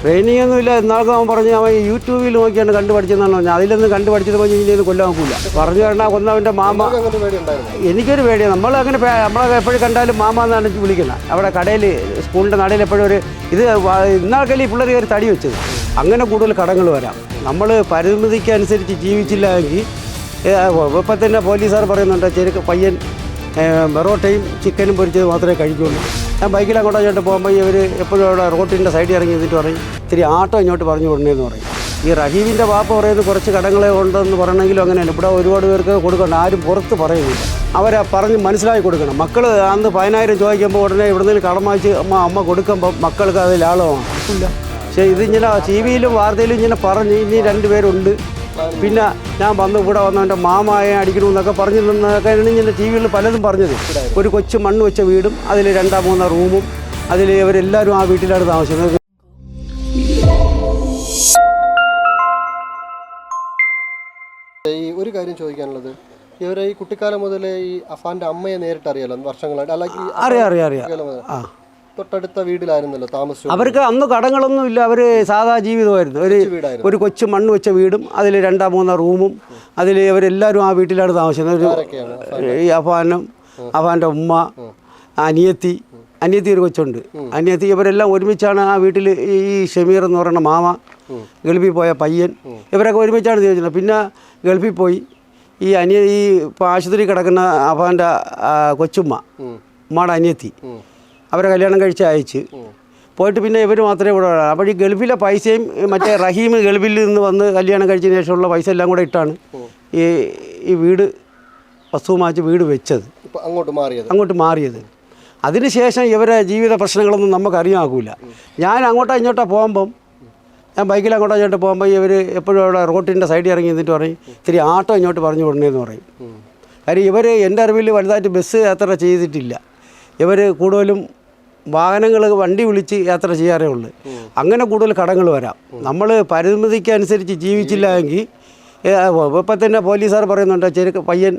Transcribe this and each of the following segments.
Training ഒന്നുമില്ല എന്നാൽക്കും എന്നാൾക്കും അവൻ പറഞ്ഞ് അവൻ യൂട്യൂബിൽ നോക്കിയാണ് കണ്ടുപഠിച്ചതെന്നാണ് പറഞ്ഞത് അതിലൊന്നും കണ്ടുപഠിച്ചത് പോയി ഇനി കൊല്ലാൻ നോക്കില്ല പറഞ്ഞു കൊന്ന കൊന്നവന്റെ മാമ. എനിക്കൊരു പേടിയാണ് നമ്മൾ അങ്ങനെ നമ്മളെ എപ്പോഴും കണ്ടാലും മാമ എന്നാണ് വിളിക്കുന്നത്. അവിടെ കടയിൽ സ്കൂളിന്റെ നടയിൽ എപ്പോഴും ഒരു ഇത് ഇന്നാൾക്കല്ലേ ഈ പിള്ളേർ കയറി തടി വെച്ചത്? അങ്ങനെ കൂടുതൽ കടങ്ങൾ വരാം. നമ്മൾ പരിമിതിക്കനുസരിച്ച് ജീവിച്ചില്ല എങ്കിൽ ഇപ്പം തന്നെ പോലീസുകാർ പറയുന്നുണ്ട് ചെറുക്ക പയ്യൻ ബെറോട്ടയും ചിക്കനും പൊരിച്ചത് മാത്രമേ കഴിക്കുള്ളൂ. ഞാൻ ബൈക്കിൽ അങ്ങോട്ടോ ഇങ്ങോട്ട് പോകുമ്പോൾ ഇവർ എപ്പോഴും അവിടെ റോട്ടിന്റെ സൈഡിൽ ഇറങ്ങി എന്നിട്ട് പറയും ഇത്തിരി ആട്ടോ ഇങ്ങോട്ട് പറഞ്ഞു വിടണേന്ന് പറയും. ഈ റഹീമിന്റെ വാപ്പ പറയുന്നത് കുറച്ച് കടങ്ങളെ ഉണ്ടെന്ന് പറയണമെങ്കിലും അങ്ങനെയാണ് ഇവിടെ ഒരുപാട് പേർക്ക് കൊടുക്കണം ആരും പുറത്ത് പറയുന്നില്ല. അവരെ പറഞ്ഞ് മനസ്സിലാക്കി കൊടുക്കണം. മക്കൾ അന്ന് പതിനായിരം ചോദിക്കുമ്പോൾ ഉടനെ ഇവിടുന്ന് കടം വാങ്ങിച്ച് അമ്മ അമ്മ കൊടുക്കുമ്പോൾ മക്കൾക്ക് അത് ലാളമാണ്. ഇല്ല. പക്ഷേ ഇതിങ്ങനെ ടി വിയിലും വാർത്തയിലും ഇങ്ങനെ പറഞ്ഞ് ഇനി രണ്ടുപേരുണ്ട്. പിന്നെ ഞാൻ വന്ന് ഇവിടെ വന്ന് എന്റെ മാമായ അടിക്കണമെന്നൊക്കെ പറഞ്ഞു നിന്നൊക്കെ ഇങ്ങനെ ടി വിയിൽ പലതും പറഞ്ഞത്. ഒരു കൊച്ചു മണ്ണ് വെച്ച വീടും അതിൽ രണ്ടാം മൂന്നാം റൂമും അതിൽ ഇവരെല്ലാവരും ആ വീട്ടിലാണ് താമസിക്കുന്നത്. ഈ ഒരു കാര്യം ചോദിക്കാനുള്ളത് ഇവരെ ഈ കുട്ടിക്കാലം മുതലേ ഈ അഫാന്റെ അമ്മയെ നേരിട്ട് അറിയാലോ വർഷങ്ങളായിട്ട് അല്ലെങ്കിൽ അറിയാം അറിയാം അറിയാം. തൊട്ടടുത്ത വീട്ടിലായിരുന്നല്ലോ താമസിച്ചു അവർക്ക് അന്ന് കടങ്ങളൊന്നും ഇല്ല. അവർ സാധാ ജീവിതമായിരുന്നു. ഒരു വീടായിരുന്നു. ഒരു കൊച്ചു മണ്ണ് വെച്ച വീടും അതിൽ രണ്ടാം മൂന്നാം റൂമും അതിൽ അവരെല്ലാവരും ആ വീട്ടിലാണ് താമസിക്കുന്നത് ഒരു ഈ അഫാനും അഫാന്റെ ഉമ്മ അനിയത്തി അനിയത്തി ഒരു കൊച്ചുണ്ട്. അനിയത്തി ഇവരെല്ലാം ഒരുമിച്ചാണ് ആ വീട്ടിൽ ഈ ഷമീർ എന്ന് പറയുന്ന മാമ ഗൾഫിൽ പോയ പയ്യൻ. ഇവരൊക്കെ ഒരുമിച്ചാണ് ജീവിച്ചത് പിന്നെ ഗൾഫിൽ പോയി ഈ അനിയ ഈ ആശുപത്രി കിടക്കുന്ന അഫാന്റെ കൊച്ചുമ്മ. ഉമ്മയുടെ അനിയത്തി. അവരെ കല്യാണം കഴിച്ച് അയച്ച്. പോയിട്ട് പിന്നെ ഇവർ മാത്രമേ ഇവിടെ വരാം അപ്പോൾ ഈ ഗൾഫിലെ പൈസയും മറ്റേ റഹീം ഗൾഫിൽ നിന്ന് വന്ന് കല്യാണം കഴിച്ചതിന് ശേഷമുള്ള പൈസ എല്ലാം കൂടെ ഇട്ടാണ് ഈ ഈ വീട് വസ്തുവുമാച്ച് വീട് വെച്ചത്. അങ്ങോട്ട് മാറിയത്. അങ്ങോട്ട് മാറിയത്. അതിനുശേഷം ഇവരെ ജീവിത പ്രശ്നങ്ങളൊന്നും നമുക്ക് അറിയാകൂല ഞാൻ അങ്ങോട്ടോ ഇങ്ങോട്ടോ പോകുമ്പം ഞാൻ ബൈക്കിൽ അങ്ങോട്ടോ ഇങ്ങോട്ടോ പോകുമ്പോൾ ഇവർ എപ്പോഴും അവിടെ റോട്ടിന്റെ സൈഡിൽ ഇറങ്ങി നിന്നിട്ട് പറയും ഇത്തിരി ആട്ടോ ഇങ്ങോട്ട് പറഞ്ഞു വിടണേന്ന് പറയും. കാര്യം ഇവർ എന്റെ അറിവിൽ വലുതായിട്ട് ബസ് യാത്ര ചെയ്തിട്ടില്ല. ഇവർ കൂടുതലും വാഹനങ്ങൾ വണ്ടി വിളിച്ച് യാത്ര ചെയ്യാറേ ഉള്ളു. അങ്ങനെ കൂടുതൽ കടങ്ങൾ വരാം. നമ്മൾ പരിമിതിക്കനുസരിച്ച് ജീവിച്ചില്ല എങ്കിൽ ഇപ്പം തന്നെ പോലീസുകാർ പറയുന്നുണ്ട് ചെറുക്ക് പയ്യൻ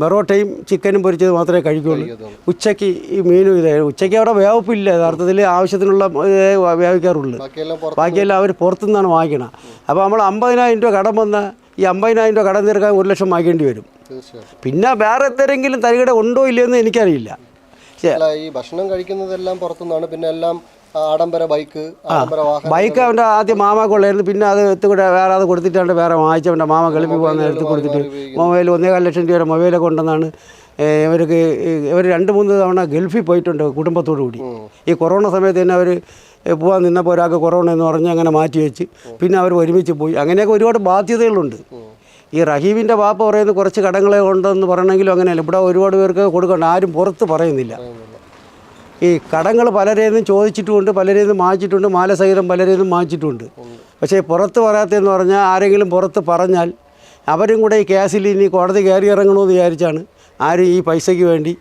മെറോട്ടയും ബെറോട്ടയും ചിക്കനും പൊരിച്ചത് മാത്രമേ കഴിക്കുള്ളൂ. ഉച്ചയ്ക്ക് ഈ മീനും ഇതേ ഉച്ചയ്ക്ക് അവിടെ വേവപ്പില്ല യഥാർത്ഥത്തിൽ ആവശ്യത്തിനുള്ള വേവിക്കാറുള്ളൂ ബാക്കിയെല്ലാം അവർ പുറത്തുനിന്നാണ് വാങ്ങിക്കണം. അപ്പോൾ നമ്മൾ അമ്പതിനായിരം രൂപ കടം വന്ന ഈ അമ്പതിനായിരം രൂപ കടം തീർക്കാൻ ഒരു ലക്ഷം വാങ്ങിക്കേണ്ടി വരും. പിന്നെ വേറെ എന്തെങ്കിലും തരികട ഉണ്ടോ ഇല്ലയെന്ന് എനിക്കറിയില്ല. അല്ല ഈ ഭക്ഷണം കഴിക്കുന്നതെല്ലാം പുറത്തുനിന്നാണ്. പിന്നെ എല്ലാം ആഡംബര ബൈക്ക് ആഡംബര വാഹനം ബൈക്ക് അവന്റെ ആദ്യം മാമാക്കുള്ളായിരുന്നു പിന്നെ അത് എത്തുകൂടെ വേറെ അത് കൊടുത്തിട്ടാണ്ട് വേറെ വാങ്ങിച്ച അവന്റെ മാമ കളിപ്പി പോകുന്ന എടുത്ത് കൊടുത്തിട്ട് മൊബൈൽ ഒന്നേകാൽ ലക്ഷം രൂപയുടെ മൊബൈലൊക്കെ ഉണ്ടെന്നാണ് ഇവർക്ക് ഇവർ രണ്ട് മൂന്ന് തവണ ഗൾഫിൽ പോയിട്ടുണ്ട് കുടുംബത്തോടു കൂടി. ഈ കൊറോണ സമയത്ത് തന്നെ അവർ പോകാൻ നിന്നപ്പോൾ ഒരാൾക്ക് കൊറോണ എന്ന് പറഞ്ഞ് അങ്ങനെ മാറ്റി വെച്ച്. പിന്നെ അവർ ഒരുമിച്ച് പോയി. അങ്ങനെയൊക്കെ ഒരുപാട് ബാധ്യതകളുണ്ട്. ഈ റഹീമിന്റെ വാപ്പ പറയുന്നത് കുറച്ച് കടങ്ങളെ ഉണ്ടെന്ന് പറയണമെങ്കിലും അങ്ങനെയല്ല. ഇവിടെ ഒരുപാട് പേർക്ക് കൊടുക്കണ്ട. ആരും പുറത്ത് പറയുന്നില്ല. ഈ കടങ്ങൾ പലരെയും ചോദിച്ചിട്ടുമുണ്ട് പലരെയും മാച്ചിട്ടുണ്ട് മാലസഹിതം പലരെയും മാച്ചിട്ടുണ്ട് പക്ഷേ പുറത്ത് പറയാത്തതെന്ന് പറഞ്ഞാൽ ആരെങ്കിലും പുറത്ത് പറഞ്ഞാൽ അവരും കൂടെ ഈ കേസിൽ ഇനി കോടതി കയറി ഇറങ്ങണമെന്ന് വിചാരിച്ചാണ് ആരും ഈ പൈസയ്ക്ക് വേണ്ടി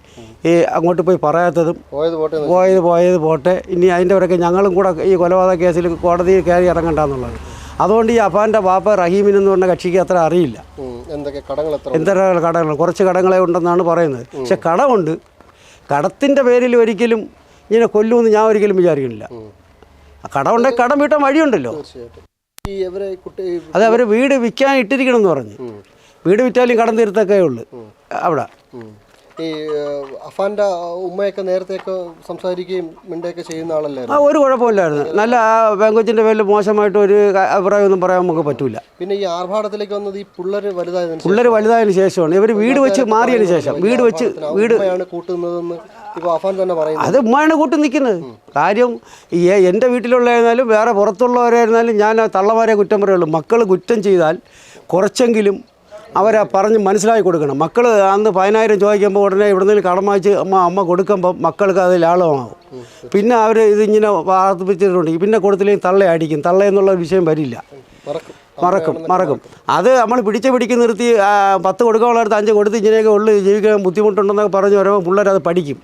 ഈ അങ്ങോട്ട് പോയി പറയാത്തതും പോയത് പോയത് പോട്ടെ. ഇനി അതിന്റെ പുറകെ ഞങ്ങളും കൂടെ ഈ കൊലപാതക കേസിൽ കോടതിയിൽ കയറി ഇറങ്ങണ്ടെന്നുള്ളത്. അതുകൊണ്ട് ഈ അഫാന്റെ വാപ്പ റഹീമിൻ എന്ന് പറഞ്ഞ കക്ഷിക്ക് അത്ര അറിയില്ല. എന്തൊക്കെ എന്തൊക്കെ കടങ്ങൾ എന്തൊക്കെ കടങ്ങൾ കുറച്ച് കടങ്ങളെ ഉണ്ടെന്നാണ് പറയുന്നത്. പക്ഷെ കടമുണ്ട്. കടത്തിന്റെ പേരിൽ ഒരിക്കലും ഇങ്ങനെ കൊല്ലുമെന്ന് ഞാൻ ഒരിക്കലും വിചാരിക്കുന്നില്ല. ആ കടമുണ്ടെങ്കിൽ കടം വീട്ടാൻ വഴിയുണ്ടല്ലോ. അതെ അവർ വീട് വിൽക്കാൻ ഇട്ടിരിക്കണം എന്ന് പറഞ്ഞു വീട് വിറ്റാലും കടം തീർത്തൊക്കെ ഉള്ളു. അവിടെ. ഈ അഫാന്റെ ഉമ്മയൊക്കെ നേരത്തെയൊക്കെ സംസാരിക്കുകയും മിണ്ടൊക്കെ ചെയ്യുന്ന ആ ആളല്ലായിരുന്നു ഒരു കുഴപ്പമില്ലായിരുന്നു. നല്ല ആ പെങ്കൊച്ചിന്റെ പേരിൽ മോശമായിട്ട് ഒരു അഭിപ്രായം ഒന്നും പറയാൻ നമുക്ക് പറ്റൂല. പിന്നെ ഈ ആർഭാടത്തിലേക്ക് വന്നത് ഈ പിള്ളേർ വലുതായതിനു പിള്ളേർ വലുതായതിനു ശേഷമാണ്. ഇവർ വീട് വെച്ച് മാറിയതിന് ശേഷം വീട് വെച്ച് വീട് കൂട്ടുന്നതെന്ന് അത് ഉമ്മയാണ് കൂട്ടി നിൽക്കുന്നത്. കാര്യം എന്റെ വീട്ടിലുള്ളതായിരുന്നാലും വേറെ പുറത്തുള്ളവരായിരുന്നാലും ഞാൻ തള്ളമാരെ കുറ്റം പറയുള്ളൂ. മക്കൾ കുറ്റം ചെയ്താൽ കുറച്ചെങ്കിലും അവരെ പറഞ്ഞ് മനസ്സിലാക്കി കൊടുക്കണം. മക്കൾ അന്ന് പതിനായിരം ചോദിക്കുമ്പോൾ ഉടനെ ഇവിടുന്ന് കടം വാങ്ങിച്ച് അമ്മ അമ്മ കൊടുക്കുമ്പോൾ മക്കൾക്ക് അത് ലാളമാകും പിന്നെ അവർ ഇതിങ്ങനെ വാർത്തിപ്പിച്ചിട്ടുണ്ട് പിന്നെ കൊടുത്തില്ലെങ്കിൽ തള്ള അടിക്കും. തള്ള എന്നുള്ള വിഷയം വരില്ല. മറക്കും. മറക്കും അത് നമ്മൾ പിടിച്ച് പിടിക്ക് നിർത്തി പത്ത് കൊടുക്കാനുള്ളടത്ത് അഞ്ച് കൊടുത്ത് ഇങ്ങനെയൊക്കെ ഉള്ളു ജീവിക്കാൻ ബുദ്ധിമുട്ടുണ്ടെന്നൊക്കെ പറഞ്ഞ് വരുമ്പോൾ പിള്ളേർ അത് പഠിക്കും.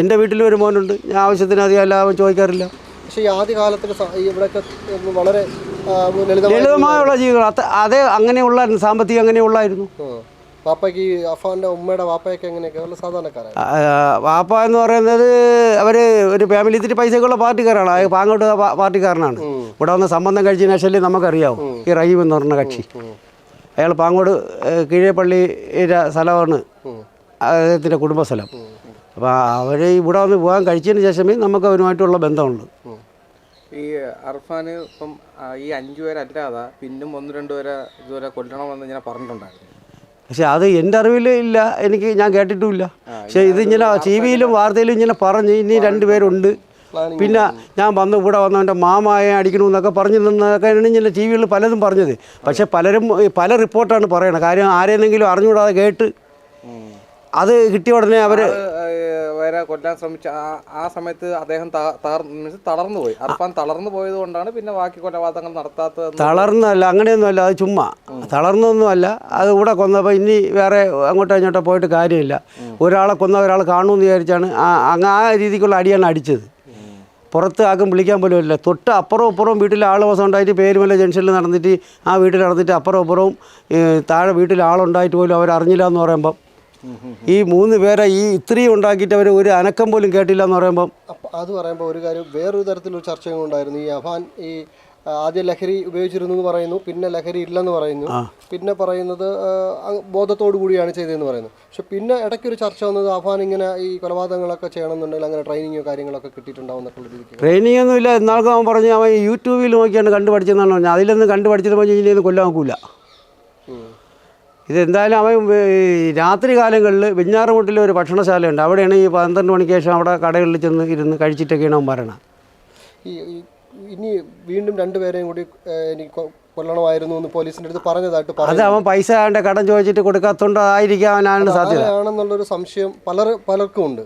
എന്റെ വീട്ടിൽ ഒരു മോനുണ്ട്. ഞാൻ ആവശ്യത്തിന് അധികം എല്ലാവരും ചോദിക്കാറില്ല. പക്ഷേ ഈ ആദ്യ കാലത്തൊക്കെ സ- ഈ ഇവിടെയൊക്കെ വളരെ ആ, ലളിതമായ ലളിതമായുള്ള ജീവികൾ. അത് അതേ അങ്ങനെയുള്ള സാമ്പത്തികം അങ്ങനെയുള്ളായിരുന്നു. ഉം. വാപ്പയ്ക്ക് ഈ അഫാന്റെ ഉമ്മയുടെ വാപ്പയൊക്കെ എങ്ങനെയൊക്കെ? സാധാരണക്കാരാണ്. ആ, വാപ്പ എന്ന് പറയുന്നത് അവർ ഒരു ഫാമിലി ഇത്തിരി പൈസക്കുള്ള പാർട്ടിക്കാരാണ്. അത് പാങ്ങോട്ട് പാ- പാർട്ടിക്കാരനാണ്. ഇവിടെ വന്ന് സംബന്ധം കഴിച്ചതിന് ശേഷം നമുക്കറിയാവും. ഈ റഹീം എന്ന് പറഞ്ഞ കക്ഷി. അയാൾ പാങ്ങോട് ഏഹ്, കീഴേപ്പള്ളിയുടെ സ്ഥലമാണ്. അദ്ദേഹത്തിന്റെ കുടുംബസ്ഥലം. അപ്പോൾ അവർ ഇവിടെ വന്ന് പോകാൻ കഴിച്ചതിന് ശേഷമേ നമുക്ക് അവരുമായിട്ടുള്ള ബന്ധമുള്ളൂ. ഈ അർഫാന് ഇപ്പം ഈ അഞ്ചു പേരല്ലാതെ പിന്നും ഒന്ന് രണ്ട് പേരെ ഇതുവരെ കൊല്ലണമെന്ന് ഇങ്ങനെ പറഞ്ഞിട്ടുണ്ടായിരുന്നു. പക്ഷെ അത് എന്റെ അറിവിൽ ഇല്ല. എനിക്ക് ഞാൻ കേട്ടിട്ടുമില്ല. പക്ഷെ ഇത് ഇതിങ്ങനെ ടി വിയിലും വാർത്തയിലും ഇങ്ങനെ പറഞ്ഞ് ഇനി രണ്ടുപേരുണ്ട് പിന്നെ ഞാൻ വന്ന് ഇവിടെ വന്നവന്റെ മാമായ അടിക്കണമെന്നൊക്കെ പറഞ്ഞു നിന്നൊക്കെയാണ് ഇങ്ങനെ ടി വികളിൽ പലതും പറഞ്ഞത്. പക്ഷെ പലരും പല റിപ്പോർട്ടാണ് പറയണത്. കാര്യം ആരെയെങ്കിലും അറിഞ്ഞുകൂടാതെ കേട്ട് അത് കിട്ടിയ ഉടനെ അവർ ഏഹ്, കൊല്ലാൻ ശ്രമിച്ച ആ- സമയത്ത് അദ്ദേഹം മീൻസ് തളർന്നു പോയി അർഫാൻ തളർന്നു പോയത് കൊണ്ടാണ് പിന്നെ ബാക്കി കൊലപാതകങ്ങൾ നടത്താത്തത് തളർന്നല്ല അങ്ങനെയൊന്നുമല്ല അത് ചുമ്മാ. തളർന്നൊന്നുമല്ല അത് ഇവിടെ കൊന്നപ്പോൾ ഇനി വേറെ അങ്ങോട്ടോ ഇങ്ങോട്ടോ പോയിട്ട് കാര്യമില്ല. ഒരാളെ കൊന്ന ഒരാൾ കാണുമെന്ന് വിചാരിച്ചാണ് ആ അങ്ങ് ആ രീതിക്കുള്ള അടിയാണ് അടിച്ചത്. പുറത്ത് ആക്കും വിളിക്കാൻ പോലും ഇല്ല. തൊട്ട് അപ്പുറവും അപ്പുറവും വീട്ടിൽ ആൾ വസം ഉണ്ടായിട്ട് പേരുമല്ല ജംഗ്ഷനിൽ നടന്നിട്ട് ആ വീട്ടിൽ നടന്നിട്ട് അപ്പുറവും അപ്പുറവും താഴെ വീട്ടിൽ ആളുണ്ടായിട്ട് പോലും അവർ അറിഞ്ഞില്ല എന്ന് പറയുമ്പം ഈ മൂന്ന് പേരെ ഈ ഇത്രയും ഉണ്ടാക്കിയിട്ട് അവർ ഒരു അനക്കം പോലും കേട്ടില്ല എന്ന് പറയുമ്പം അത് പറയുമ്പോൾ ഒരു കാര്യം വേറൊരു തരത്തിലൊരു ചർച്ചയും ഉണ്ടായിരുന്നു. ഈ അഫാൻ ഈ ആദ്യം ലഹരി ഉപയോഗിച്ചിരുന്നു എന്ന് പറയുന്നു പിന്നെ ലഹരി ഇല്ലെന്ന് പറയുന്നു. പിന്നെ പറയുന്നത് ബോധത്തോടു കൂടിയാണ് ചെയ്തതെന്ന് പറയുന്നു. പക്ഷെ പിന്നെ ഇടയ്ക്ക് ഒരു ചർച്ച വന്നത് അഫാൻ ഇങ്ങനെ ഈ കൊലപാതകങ്ങളൊക്കെ ചെയ്യണമെന്നുണ്ടെങ്കിൽ അങ്ങനെ ട്രെയിനിങ്ങോ കാര്യങ്ങളൊക്കെ കിട്ടിയിട്ടുണ്ടാവും എന്നൊക്കെ രീതിക്ക്. ട്രെയിനിങ് ഒന്നും ഇല്ല. എന്നാൾക്ക് അവൻ പറഞ്ഞു അവൻ യൂട്യൂബിൽ നോക്കിയാണ് കണ്ടുപഠിച്ചതെന്നാണ് പറഞ്ഞത്. അതിലൊന്നും കണ്ടുപഠിച്ചത് പറഞ്ഞ് ഇനി കൊല്ലാൻ നോക്കൂല. ഇതെന്തായാലും അവൻ രാത്രി കാലങ്ങളിൽ വെഞ്ഞാറുമുട്ടിൽ ഒരു ഭക്ഷണശാലയുണ്ട്. അവിടെയാണ് ഈ പന്ത്രണ്ട് മണിക്ക് ശേഷം അവിടെ കടകളിൽ ചെന്ന് ഇരുന്ന് കഴിച്ചിട്ടൊക്കെയാണ് അവൻ ഈ- ഇനി വീണ്ടും രണ്ടുപേരെയും കൂടി എനിക്ക് കൊല്ലണമായിരുന്നു എന്ന് പോലീസിന്റെ അടുത്ത് പറഞ്ഞതായിട്ട് അത് അവൻ പൈസ അവന്റെ കടം ചോദിച്ചിട്ട് കൊടുക്കാത്തതുകൊണ്ടായിരിക്കാം അവനാണ് സാധ്യത. ആണെന്നുള്ളൊരു സംശയം പലർ പലർക്കും ഉണ്ട്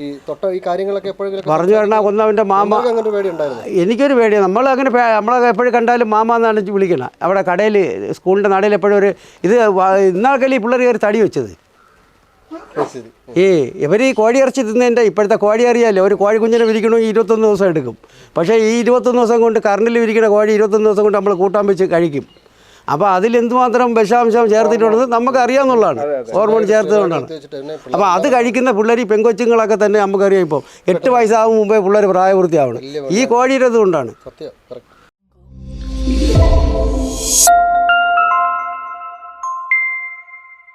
ഈ തൊട്ട ഈ കാര്യങ്ങളൊക്കെ എപ്പോഴും പറഞ്ഞു പറഞ്ഞാൽ ഒന്നവന്റെ മാമ അങ്ങനെ പേടി ഉണ്ടായിരുന്നു എനിക്കൊരു പേടിയാണ് നമ്മൾ അങ്ങനെ നമ്മൾ നമ്മളെ എപ്പോഴും കണ്ടാലും മാമ എന്നാണ് വിളിക്കണം. അവിടെ കടയിൽ സ്കൂളിന്റെ നടയിൽ എപ്പോഴും ഒരു ഇത് ഇന്നാൾക്കല്ലേ ഈ പിള്ളേർ കയറി തടി വെച്ചത്? ഈ ഇവർ ഈ കോഴി ഇറച്ചി തിന്നതിന്റെ ഇപ്പോഴത്തെ കോഴി അറിയാമല്ലോ ഒരു കോഴി കുഞ്ഞിനെ വിരിക്കണമെങ്കിൽ ഇരുപത്തൊന്ന് ദിവസം എടുക്കും. പക്ഷേ ഈ ഇരുപത്തൊന്ന് ദിവസം കൊണ്ട് കറണ്ടിൽ വിരിക്കുന്ന കോഴി ഇരുപത്തൊന്ന് ദിവസം കൊണ്ട് നമ്മൾ കൂട്ടാൻ വെച്ച് കഴിക്കും. അപ്പോൾ അതിൽ എന്തുമാത്രം വിഷാംശം ചേർത്തിട്ടുണ്ടെന്ന് നമുക്ക് അറിയാമെന്നുള്ളതാണ് ഹോർമോൺ ചേർത്തതുകൊണ്ടാണ്. അപ്പോൾ അത് കഴിക്കുന്ന പിള്ളേർ ഈ പെങ്കൊച്ചുങ്ങളൊക്കെ തന്നെ നമുക്കറിയാം ഇപ്പോൾ എട്ട് വയസ്സാകും മുമ്പേ പിള്ളേർ പ്രായപൂർത്തിയാവണം. ഈ കോഴിയുടെ ഇതുകൊണ്ടാണ് സത്യം